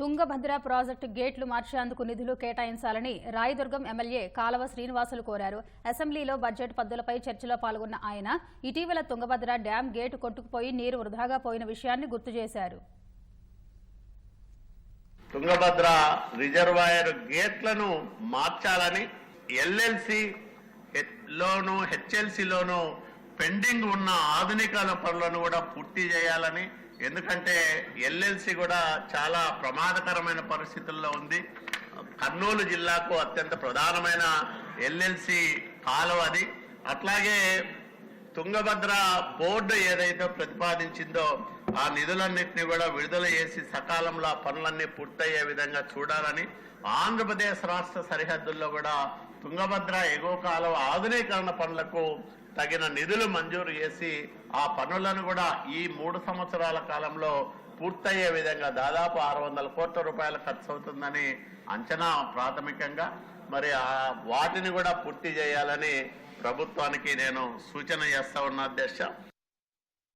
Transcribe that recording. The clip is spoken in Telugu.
తుంగభద్ర ప్రాజెక్టు గేట్లు మార్చేందుకు నిధులు కేటాయించాలని రాయదుర్గం ఎమ్మెల్యే కాలవ శ్రీనివాసులు కోరారు. అసెంబ్లీలో బడ్జెట్ పద్దులపై చర్చలో పాల్గొన్న ఆయన ఇటీవల తుంగభద్ర డ్యాం గేటు కొట్టుకుపోయి నీరు వృధాగా పోయిన విషయాన్ని గుర్తు చేశారు. తుంగభద్ర రిజర్వాయర్ గేట్లను మార్చాలని ఎల్ఎల్సి లోను పెండింగ్ ఉన్న ఆధునికరణ పనులను కూడా పూర్తి చేయాలని ఎందుకంటే ఎల్ఎల్సి కూడా చాలా ప్రమాదకరమైన పరిస్థితుల్లో ఉంది. కర్నూలు జిల్లాకు అత్యంత ప్రధానమైన ఎల్ఎల్సి కాలువ అది. అట్లాగే తుంగభద్ర బోర్డు ఏదైతే ప్రతిపాదించిందో ఆ నిధులన్నింటినీ కూడా విడుదల చేసి సకాలంలో ఆ పనులన్నీ పూర్తయ్యే విధంగా చూడాలని ఆంధ్రప్రదేశ్ రాష్ట్ర సరిహద్దుల్లో కూడా తుంగభద్ర ఎగువ కాలువ ఆధునీకరణ పనులకు తగిన నిధులు మంజూరు చేసి ఆ పనులను కూడా ఈ మూడు సంవత్సరాల కాలంలో పూర్తయ్యే విధంగా దాదాపు ఆరు వందల కోట్ల రూపాయలు ఖర్చు అవుతుందని అంచనా ప్రాథమికంగా మరి ఆ వాటిని కూడా పూర్తి చేయాలని ప్రభుత్వానికి నేను సూచన చేస్తా ఉన్నా అధ్యక్ష.